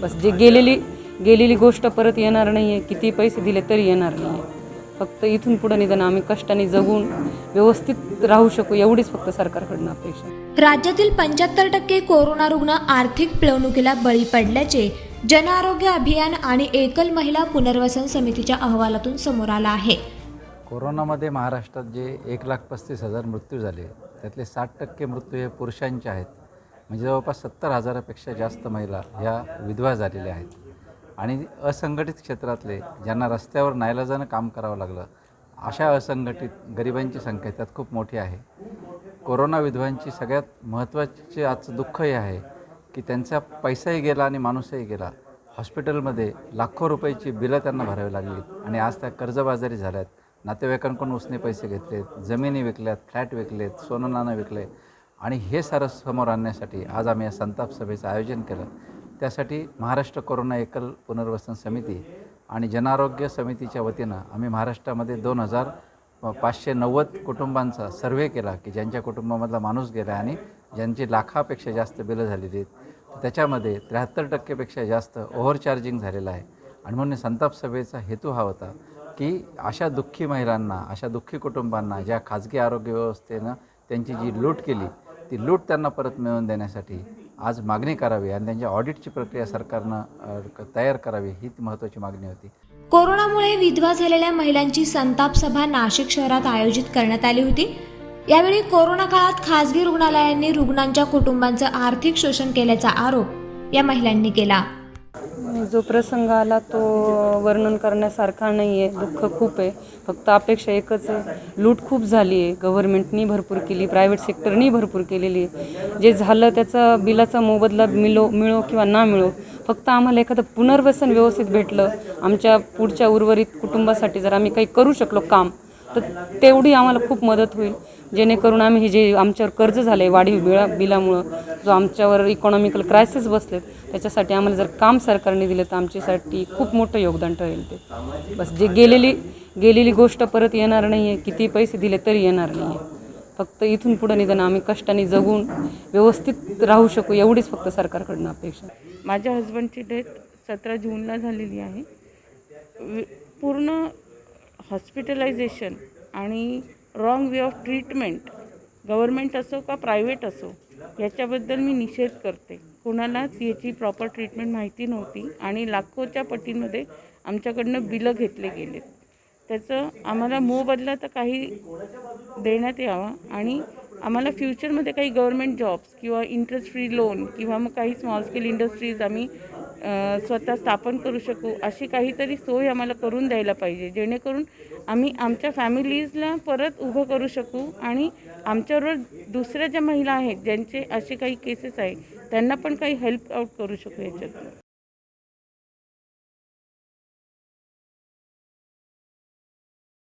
बस जे गेलेली गेलेली गोष्ट परत येणार नाही आहे किती पैसे दिले तरी येणार नाही आहे फक्त इथून पुढं निदान आम्ही कष्टाने जगून व्यवस्थित राहू शकू एवढीच फक्त सरकारकडनं अपेक्षा. राज्यातील पंच्याहत्तर टक्के कोरोना रुग्ण आर्थिक पिळवणुकीला बळी पडल्याचे जन आरोग्य अभियान आणि एकल महिला पुनर्वसन समितीच्या अहवालातून समोर आलं आहे. कोरोनामध्ये महाराष्ट्रात जे एक लाख पस्तीस हजार मृत्यू झाले त्यातले साठ टक्के मृत्यू हे पुरुषांचे आहेत. म्हणजे जवळपास सत्तर हजारापेक्षा जास्त महिला ह्या विधवा झालेल्या आहेत. आणि असंघटित क्षेत्रातले ज्यांना रस्त्यावर नाईलाजानं काम करावं लागलं अशा असंघटित गरिबांची संख्या त्यात खूप मोठी आहे. कोरोना विधवांची सगळ्यात महत्त्वाचे आजचं दुःख हे आहे की त्यांचा पैसाही गेला आणि माणूसही गेला. हॉस्पिटलमध्ये लाखो रुपयाची बिलं त्यांना भरावी लागली आणि आज त्या कर्जबाजारी झाल्यात. नातेवाईकांकडून उसने पैसे घेतलेत जमिनी विकल्यात फ्लॅट विकलेत सोनं नाणं विकले. आणि हे सारं समोर आणण्यासाठी आज आम्ही या संताप सभेचं आयोजन केलं. त्यासाठी महाराष्ट्र कोरोना एकल पुनर्वसन समिती आणि जनारोग्य समितीच्या वतीनं आम्ही महाराष्ट्रामध्ये दोन हजार पाचशे नव्वद कुटुंबांचा सर्व्हे केला की ज्यांच्या कुटुंबामधला माणूस गेला आणि ज्यांची लाखापेक्षा जास्त बिलं झालेली आहेत त्याच्यामध्ये त्र्याहत्तर टक्केपेक्षा जास्त ओव्हरचार्जिंग झालेलं आहे. आणि म्हणून संताप सभेचा हेतू हा होता की अशा दुःखी महिलांना अशा दुःखी कुटुंबांना ज्या खाजगी आरोग्य व्यवस्थेनं त्यांची जी लूट केली ती लूट त्यांना परत मिळवून देण्यासाठी आज मागणी करावी आणि त्यांच्या ऑडिटची प्रक्रिया सरकारनं तयार करावी ही महत्त्वाची मागणी होती. कोरोनामुळे विधवा झालेल्या महिलांची संताप सभा नाशिक शहरात आयोजित करण्यात आली होती. यावेळी कोरोना काळात खासगी रुग्णालयांनी रुग्णांच्या कुटुंबांचं आर्थिक शोषण केल्याचा आरोप या महिलांनी केला. जो प्रसंग आला तो वर्णन करण्यासारखा नाही आहे दुःख खूप आहे. फक्त अपेक्षा एकच आहे. लूट खूप झाली आहे गव्हर्नमेंटनी भरपूर केली प्रायव्हेट सेक्टरनी भरपूर केलेली आहे. जे झालं त्याचा बिलाचा मोबदला मिळो मिळो किंवा ना मिळो फक्त आम्हाला एखादं पुनर्वसन व्यवस्थित भेटलं आमच्या पुढच्या उर्वरित कुटुंबासाठी जर आम्ही काही करू शकलो काम तर तेवढी आम्हाला खूप मदत होईल. जेणेकरून आम्ही हे जे आमच्यावर कर्ज झालं आहे वाढीव बिळा बिलामुळं जो आमच्यावर इकॉनॉमिकल क्रायसिस बसलेत त्याच्यासाठी आम्हाला जर काम सरकारने दिलं तर आमच्यासाठी खूप मोठं योगदान ठरेल ते. बस जे गेलेली गेलेली गोष्ट परत येणार नाही आहे किती पैसे दिले तरी येणार नाही आहे फक्त इथून पुढं निदान आम्ही कष्टाने जगून व्यवस्थित राहू शकू एवढीच फक्त सरकारकडनं अपेक्षा माझ्या हजबंडची डेथ सतरा जूनला झालेली आहे. पूर्ण हॉस्पिटलायझेशन आणि wrong way of treatment government असो का प्रायव्हेट असो याच्याबद्दल मी निषेध करते. कोणालाच याची प्रॉपर ट्रीटमेंट माहिती नव्हती आणि लाखोच्या पटींमध्ये आमच्याकडनं बिलं घेतले गेलेत. त्याचं आम्हाला मोबदला तर काही देण्यात यावा आणि आम्हाला फ्युचरमध्ये काही गव्हर्मेंट जॉब्स किंवा इंटरेस्ट फ्री लोन किंवा मग काही स्मॉल स्केल इंडस्ट्रीज आम्ही स्वतः स्थापन करू शकू अशी काहीतरी सोय आम्हाला करून द्यायला पाहिजे. जेणेकरून आम्ही आमच्या फॅमिलीजला परत उभं करू शकू आणि आमच्याबरोबर दुसऱ्या ज्या महिला आहेत ज्यांचे असे काही केसेस आहेत त्यांना पण काही हेल्प आउट करू शकू याच्यात